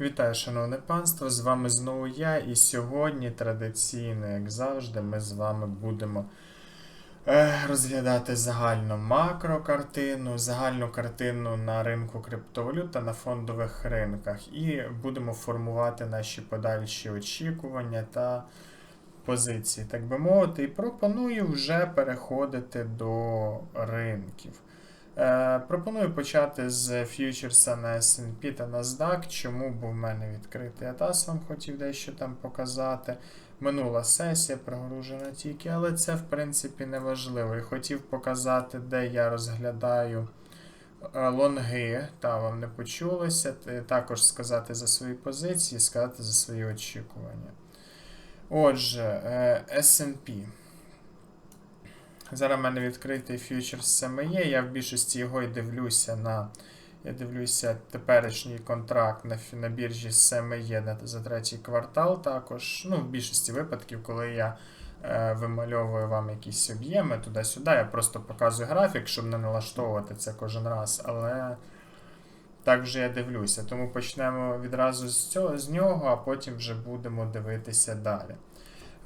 Вітаю, шановне панство! З вами знову я, і сьогодні традиційно, як завжди, ми з вами будемо е, розглядати загальну макрокартину, загальну картину на ринку криптовалют та на фондових ринках. І будемо формувати наші подальші очікування та позиції, так би мовити. І пропоную вже переходити до ринків. Е, пропоную почати з фьючерса на S&P та NASDAQ. Чому був в мене відкритий ATAS, вам хотів дещо там показати. Минула сесія прогружена тільки, але це в принципі не важливо. І хотів показати, де я розглядаю е, лонги, та вам не почулося. Також сказати за свої позиції, сказати за свої очікування. Отже, е, S&P. Зараз в мене відкритий фьючерс саме є. Я в більшості його і дивлюся на. Я дивлюся теперішній контракт на, на біржі СМЄ на- за третій квартал також. Ну, в більшості випадків, коли я е, вимальовую вам якісь об'єми туди-сюди, я просто показую графік, щоб не налаштовувати це кожен раз. Але так вже я дивлюся. Тому почнемо відразу з, цього, з нього, а потім вже будемо дивитися далі.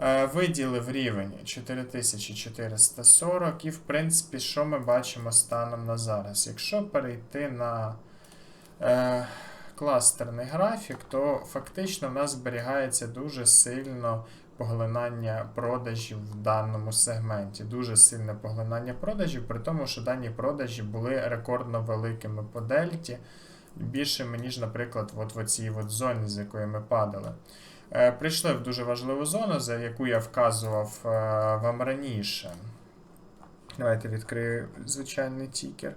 Е, Виділив рівень 4440, і в принципі, що ми бачимо станом на зараз? Якщо перейти на е, кластерний графік, то фактично в нас зберігається дуже сильно поглинання продажів в даному сегменті. Дуже сильне поглинання продажів, при тому, що дані продажі були рекордно великими по дельті, більшими, ніж, наприклад, от в оцій от зоні, з якої ми падали. Е, Прийшли в дуже важливу зону, за яку я вказував е, вам раніше. Давайте відкрию звичайний тікер,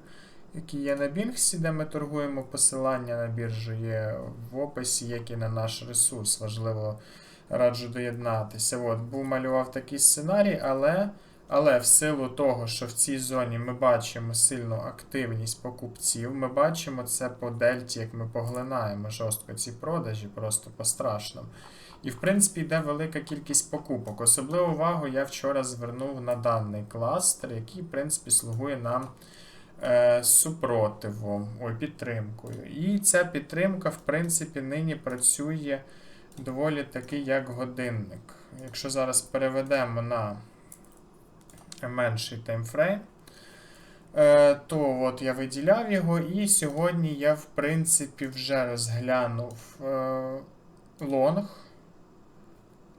який є на Бінксі, де ми торгуємо. Посилання на біржу є в описі, як і на наш ресурс. Важливо раджу доєднатися. От, був малював такий сценарій, але, але в силу того, що в цій зоні ми бачимо сильну активність покупців, ми бачимо це по дельті, як ми поглинаємо жорстко ці продажі, просто по-страшному. І, в принципі, йде велика кількість покупок. Особливу увагу я вчора звернув на даний кластер, який, в принципі, слугує нам е, супротивом, ой, підтримкою. І ця підтримка, в принципі, нині працює доволі таки як годинник. Якщо зараз переведемо на менший таймфрейм, е, то от я виділяв його, і сьогодні я, в принципі, вже розглянув е, лонг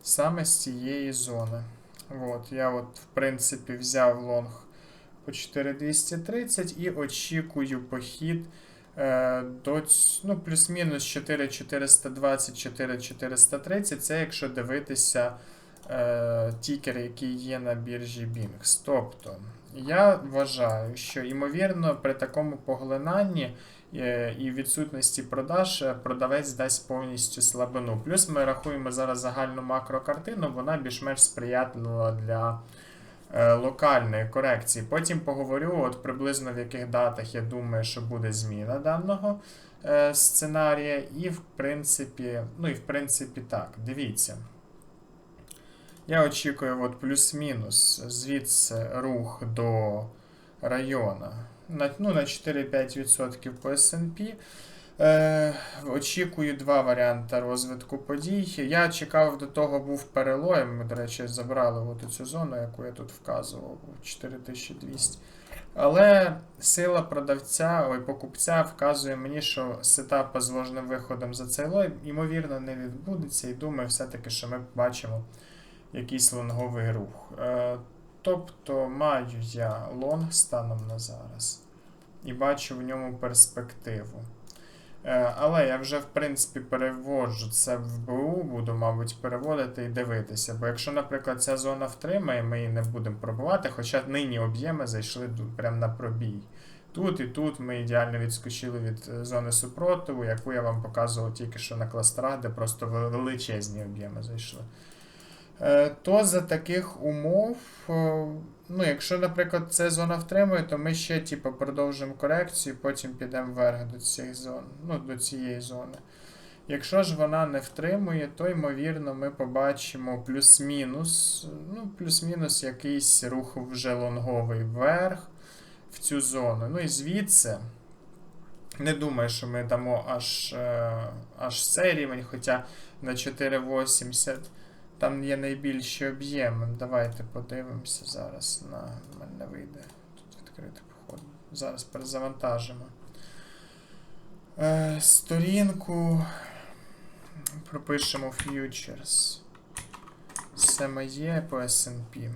саме з цієї зони. От, я, от, в принципі, взяв лонг по 4230 і очікую похід е, до ну, плюс-мінус 4420, 4430. Це якщо дивитися е, тікер, який є на біржі Bings. Тобто, я вважаю, що ймовірно при такому поглинанні е, і відсутності продаж е, продавець дасть повністю слабину. Плюс ми рахуємо зараз загальну макрокартину, вона більш-менш сприятлива для е, локальної корекції. Потім поговорю, от приблизно в яких датах я думаю, що буде зміна даного сценарія. І в принципі, ну і в принципі так, дивіться. Я очікую от плюс-мінус звідси рух до району на, ну, на 4-5% по S&P. Е, очікую два варіанти розвитку подій. Я чекав до того, був перелоєм. Ми, до речі, забрали от цю зону, яку я тут вказував, 4200. Але сила продавця, ой, покупця вказує мені, що сетап з ложним виходом за цей лой, ймовірно, не відбудеться. І думаю, все-таки, що ми бачимо якийсь лонговий рух. Е, тобто маю я лонг станом на зараз і бачу в ньому перспективу. Е, але я вже, в принципі, переводжу це в БУ, буду, мабуть, переводити і дивитися. Бо якщо, наприклад, ця зона втримає, ми її не будемо пробувати, хоча нині об'єми зайшли прямо на пробій. Тут і тут ми ідеально відскочили від е, зони супротиву, яку я вам показував тільки що на кластерах, де просто величезні об'єми зайшли. Е, То за таких умов, е, ну, якщо, наприклад, ця зона втримує, то ми ще типу, продовжимо корекцію, потім підемо вверх до цих зон, ну, до цієї зони. Якщо ж вона не втримує, то ймовірно ми побачимо плюс-мінус, ну, плюс-мінус якийсь рух вже лонговий вверх в цю зону. Ну і звідси, Не думаю, що ми дамо аж, е, аж цей рівень, хоча на 4,80 там є найбільші об'єми. Давайте подивимося зараз. На мене не вийде. Тут відкрити походу. Зараз перезавантажимо. Е, сторінку. Пропишемо Futures. є по SP.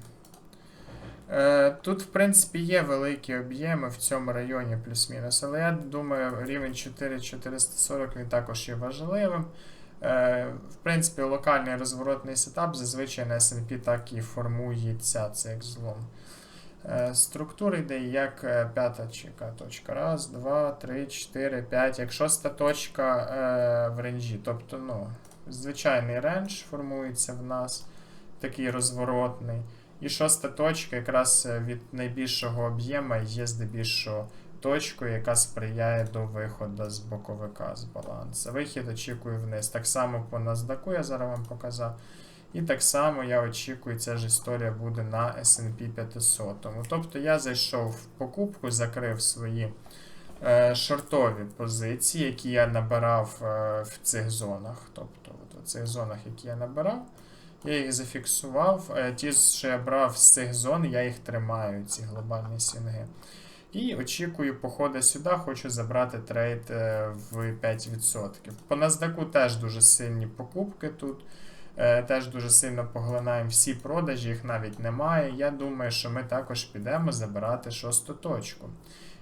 Е, Тут, в принципі, є великі об'єми в цьому районі плюс-мінус, але я думаю, рівень 4440 він також є важливим. Е, В принципі, локальний розворотний сетап зазвичай на SP так і формується, це як злом. Е, Структура йде як е, п'ята точка. Раз, два, три, чотири, п'ять, як шоста точка в ренджі. Тобто, ну, звичайний рендж формується в нас, такий розворотний. І шоста точка якраз від найбільшого об'єма є здебільшого точкою, яка сприяє до виходу з боковика з балансу. Вихід очікую вниз. Так само по NASDAQ я зараз вам показав. І так само я очікую, ця ж історія буде на SP 500. Тобто я зайшов в покупку, закрив свої е, шортові позиції, які я набирав е, в цих зонах. Тобто от в цих зонах, які я набирав. Я їх зафіксував. Е, Ті, що я брав з цих зон, я їх тримаю, ці глобальні сінги. І очікую походи сюди, хочу забрати трейд е, в 5%. По NASDAQ теж дуже сильні покупки тут. Е, Теж дуже сильно поглинаємо всі продажі, їх навіть немає. Я думаю, що ми також підемо забирати шосту точку.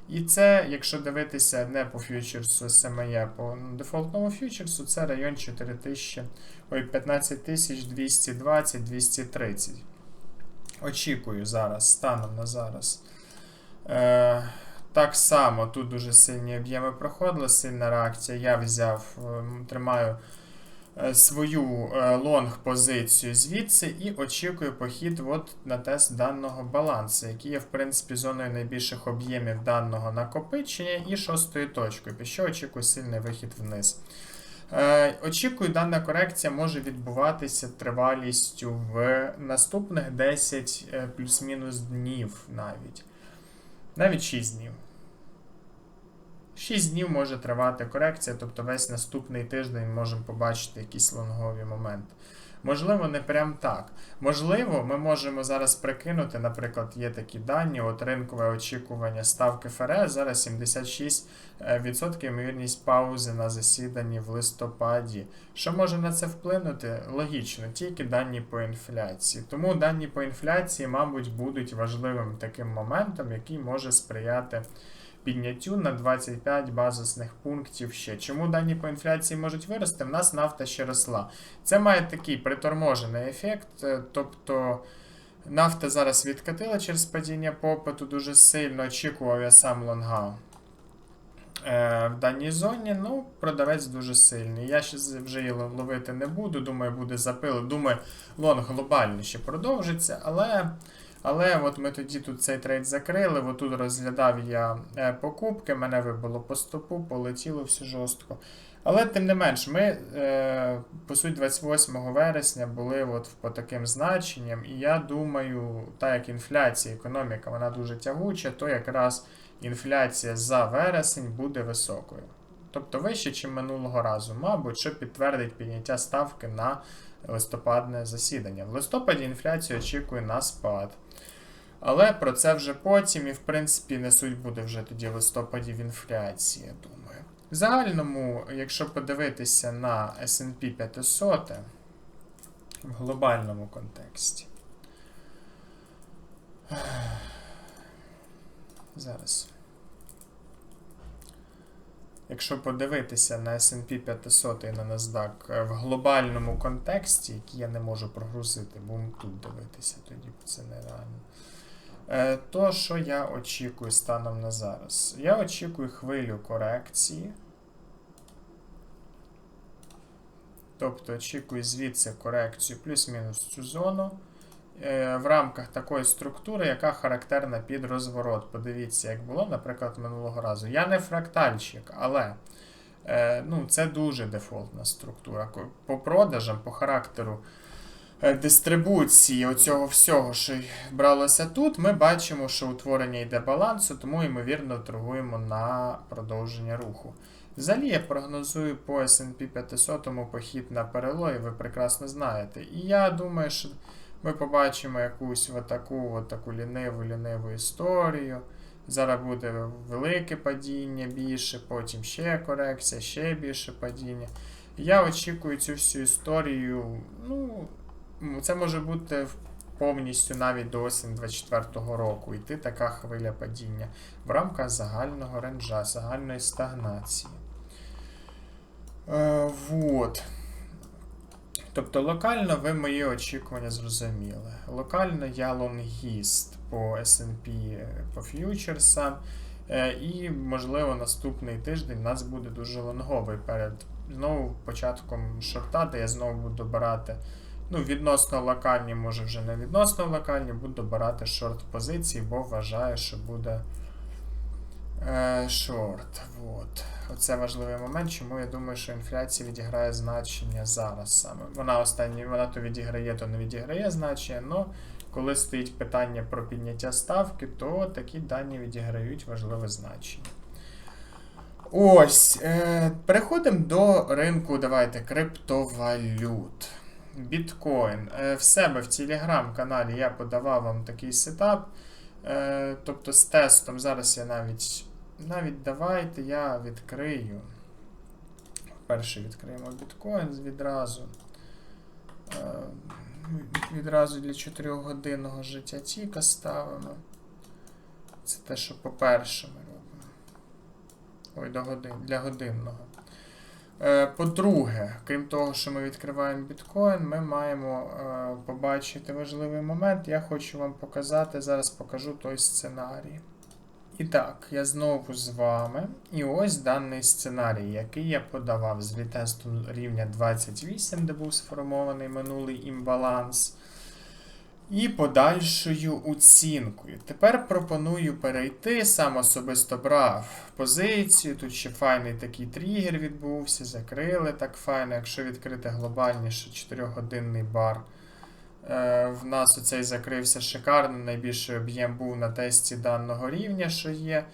І це, якщо дивитися не по фьючерсу SME, по дефолтному фьючерсу, це район 4000, ой, 15220-230. Очікую зараз, станом на зараз. Е, Так само тут дуже сильні об'єми проходили, сильна реакція. Я взяв, е, тримаю е, свою лонг-позицію звідси і очікую похід от на тест даного балансу, який є, в принципі, зоною найбільших об'ємів даного накопичення і шостою точкою, що очікую сильний вихід вниз. Очікую, дана корекція може відбуватися тривалістю в наступних 10 е, плюс-мінус днів навіть. Навіть 6 днів. 6 днів може тривати корекція, тобто весь наступний тиждень можемо побачити якісь лонгові моменти. Можливо, не прям так. Можливо, ми можемо зараз прикинути, наприклад, є такі дані, от ринкове очікування ставки ФРС, зараз 76% ймовірність паузи на засіданні в листопаді. Що може на це вплинути? Логічно, тільки дані по інфляції. Тому дані по інфляції, мабуть, будуть важливим таким моментом, який може сприяти підняттю на 25 базисних пунктів ще. Чому дані по інфляції можуть вирости? В нас нафта ще росла. Це має такий приторможений ефект, е, тобто. Нафта зараз відкатила через падіння попиту дуже сильно. Очікував я сам лонга е, в даній зоні. Ну, продавець дуже сильний. Я ще вже її ловити не буду. Думаю, буде запил. Думаю, лонг глобально ще продовжиться, але. Але от ми тоді тут цей трейд закрили, отут розглядав я е, покупки, мене вибило по стопу, полетіло все жорстко. Але тим не менш, ми, е, по суті, 28 вересня були от по таким значенням, і я думаю, так як інфляція, економіка вона дуже тягуча, то якраз інфляція за вересень буде високою. Тобто вище, ніж минулого разу, мабуть, що підтвердить підняття ставки на листопадне засідання. В листопаді інфляцію очікує на спад. Але про це вже потім, і, в принципі, не суть буде вже тоді в листопаді в інфляції, я думаю. В загальному, якщо подивитися на SP 500 в глобальному контексті. Зараз. Якщо подивитися на SP 500 і на NASDAQ в глобальному контексті, який я не можу прогрузити, будемо тут дивитися, тоді це нереально. Е, то, що я очікую станом на зараз? Я очікую хвилю корекції. Тобто очікую звідси корекцію плюс-мінус цю зону. Е, в рамках такої структури, яка характерна під розворот. Подивіться, як було, наприклад, минулого разу. Я не фрактальщик, але е, ну, це дуже дефолтна структура. По продажам, по характеру дистрибуції оцього всього, що бралося тут, ми бачимо, що утворення йде балансу, тому, ймовірно, торгуємо на продовження руху. Взагалі я прогнозую по S&P 500 похід на перелой, ви прекрасно знаєте. І я думаю, що ми побачимо якусь отаку, отаку ліниву ліниву історію. Зараз буде велике падіння більше, потім ще корекція, ще більше падіння. Я очікую цю всю історію. Ну, це може бути повністю навіть до осені 24-го року. Йти така хвиля падіння в рамках загального ренджа, загальної стагнації. Е, вот. Тобто локально ви мої очікування зрозуміли. Локально я лонгіст по SP по ф'ючерсам. Е, І, можливо, наступний тиждень у нас буде дуже лонговий перед знову початком шорта, де я знову буду добирати. Ну, відносно локальні, може вже не відносно локальні, буду добирати шорт позиції, бо вважаю, що буде е, шорт. Вот. Оце важливий момент, чому я думаю, що інфляція відіграє значення зараз саме. Вона останні, вона то відіграє, то не відіграє значення, але коли стоїть питання про підняття ставки, то такі дані відіграють важливе значення. Ось. Е, переходимо до ринку, давайте, криптовалют. Біткоін. Е, в себе в телеграм-каналі я подавав вам такий сетап. Е, тобто з тестом. Зараз я навіть. Навіть давайте я відкрию. Перше відкриємо біткоін відразу. Е, відразу для 4-годинного життя тіка ставимо. Це те, що по-перше ми робимо. Ой, до годин, для годинного. Е, По-друге, крім того, що ми відкриваємо біткоін, ми маємо е, побачити важливий момент. Я хочу вам показати, зараз покажу той сценарій. І так, я знову з вами. І ось даний сценарій, який я подавав з вітесту рівня 28, де був сформований минулий імбаланс. І подальшою оцінкою. Тепер пропоную перейти, сам особисто брав позицію. Тут ще файний такий тригер відбувся, закрили так файно. Якщо відкрити глобальніше 4-годинний бар. Е, в нас оцей закрився шикарно. Найбільший об'єм був на тесті даного рівня, що є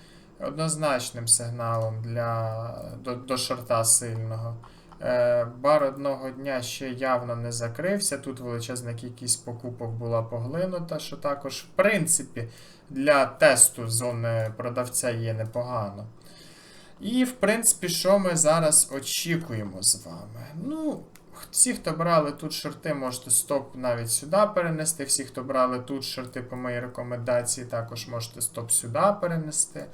однозначним сигналом для, до, до шорта сильного. Е, Бар одного дня ще явно не закрився. Тут величезна кількість покупок була поглинута, що також, в принципі, для тесту зони продавця є непогано. І, в принципі, що ми зараз очікуємо з вами? Ну, всі, хто брали тут шорти, можете стоп навіть сюди перенести. Всі, хто брали тут шорти по моїй рекомендації, також можете стоп сюди перенести.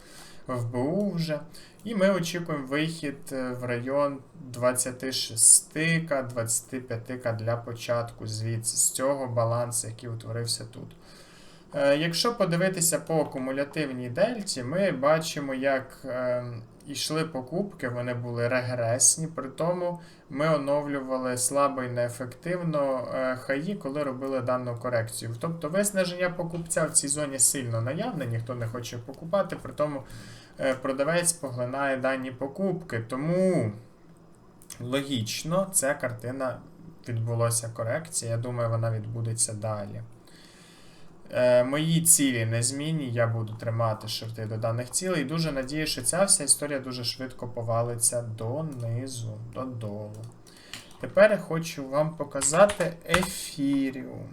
В БУ вже. І ми очікуємо вихід е, в район 26к, 25к для початку звідси з цього балансу, який утворився тут. Е, Якщо подивитися по кумулятивній дельті, ми бачимо, як е, йшли покупки, вони були регресні, при тому ми оновлювали слабо і неефективно е, хаї, коли робили дану корекцію. Тобто виснаження покупця в цій зоні сильно наявне, ніхто не хоче покупати, при тому е, продавець поглинає дані покупки. Тому логічно ця картина відбулася корекція. Я думаю, вона відбудеться далі. Е, Мої цілі незмінні, я буду тримати шорти до даних цілей. І дуже надію, що ця вся історія дуже швидко повалиться донизу, додолу. Тепер я хочу вам показати ефіріум.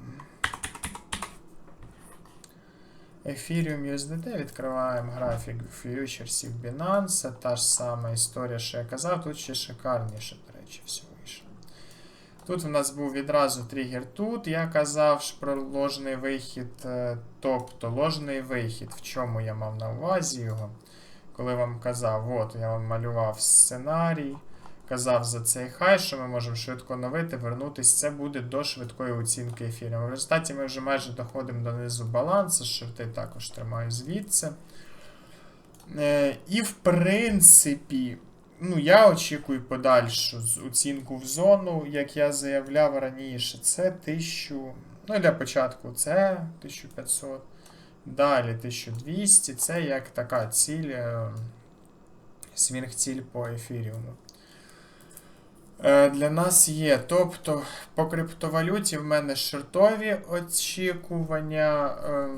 Ефіріум USDT відкриваємо графік фьючерсів Binance. Та ж сама історія, що я казав, тут ще шикарніше, до речі, вийшло. Тут в нас був відразу тригер тут. Я казав про ложний вихід. е, Тобто ложний вихід, в чому я мав на увазі його. Коли вам казав, от я вам малював сценарій, казав за цей хай, що ми можемо швидко новити, вернутися. Це буде до швидкої оцінки ефіру. В результаті ми вже майже доходимо до низу балансу, шорти також тримаю звідси. Е, І в принципі. Ну, я очікую подальшу оцінку в зону, як я заявляв раніше. Це 1000. Ну, для початку це 1500. Далі 1200. Це як така ціль, е, свінг-ціль по ефіріуму. е, для нас є. Тобто по криптовалюті в мене шортові очікування е,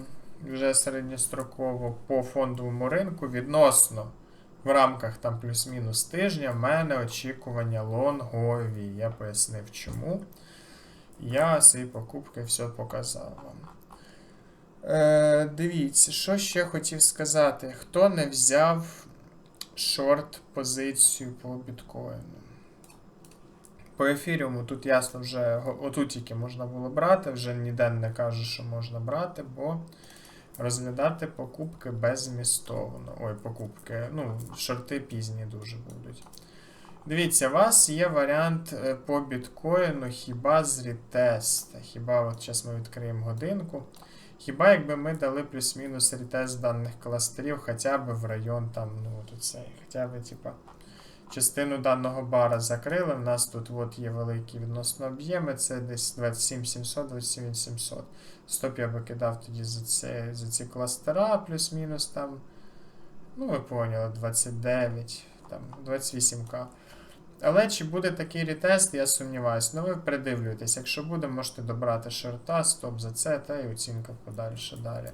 вже середньостроково по фондовому ринку відносно в рамках там плюс-мінус тижня в мене очікування лонгові. Я пояснив чому. Я свої покупки все показав вам. Е, дивіться, що ще хотів сказати. Хто не взяв шорт позицію по біткоїну? По ефіріуму тут ясно вже отут тільки можна було брати, вже ніде не кажу, що можна брати, бо розглядати покупки беззмістовно. Ой, покупки, ну, шорти пізні дуже будуть. Дивіться, у вас є варіант е, по біткоїну хіба з рітеста. Хіба от зараз ми відкриємо годинку. Хіба якби ми дали плюс-мінус рітест даних кластерів хоча б в район там, ну, от цей, хоча б, типа, частину даного бара закрили. У нас тут от є великі відносно об'єми, це десь 27 700, 27 700. Стоп я би кидав тоді за, це, за ці кластера, плюс-мінус там. Ну, ви поняли, 29, там, 28к. Але чи буде такий ретест, я сумніваюся. Ну ви придивлюєтесь, якщо буде, можете добрати шорта, стоп за це, та і оцінка подальше далі.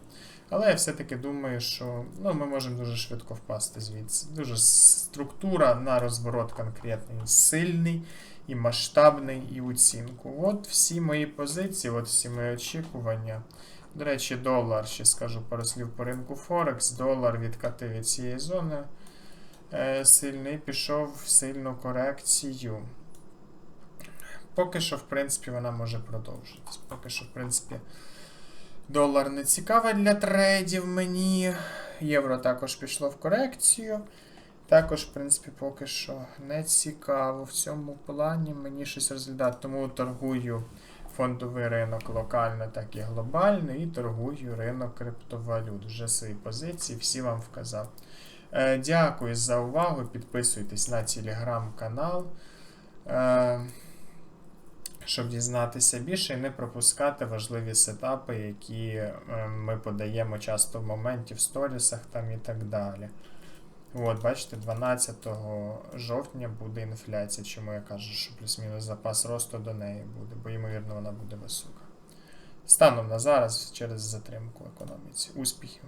Але я все-таки думаю, що ну, ми можемо дуже швидко впасти звідси. Дуже структура на розворот конкретний, сильний і масштабний, і оцінку. От всі мої позиції, от всі мої очікування. До речі, долар, ще скажу пару по ринку Форекс. Долар відкатив від цієї зони сильний, пішов в сильну корекцію. Поки що, в принципі, вона може продовжитись. Поки що, в принципі, долар не цікавий для трейдів мені. Євро також пішло в корекцію. Також, в принципі, поки що не цікаво в цьому плані мені щось розглядати. Тому торгую фондовий ринок локально, так і глобально, і торгую ринок криптовалют. Вже свої позиції, всі вам вказав. Е, Дякую за увагу. Підписуйтесь на телеграм-канал, е, щоб дізнатися більше і не пропускати важливі сетапи, які е, ми подаємо часто в моменті в сторісах там і так далі. От, бачите, 12 жовтня буде інфляція, чому я кажу, що плюс-мінус запас росту до неї буде, бо ймовірно вона буде висока. Станом на зараз через затримку економіці. Успіхів!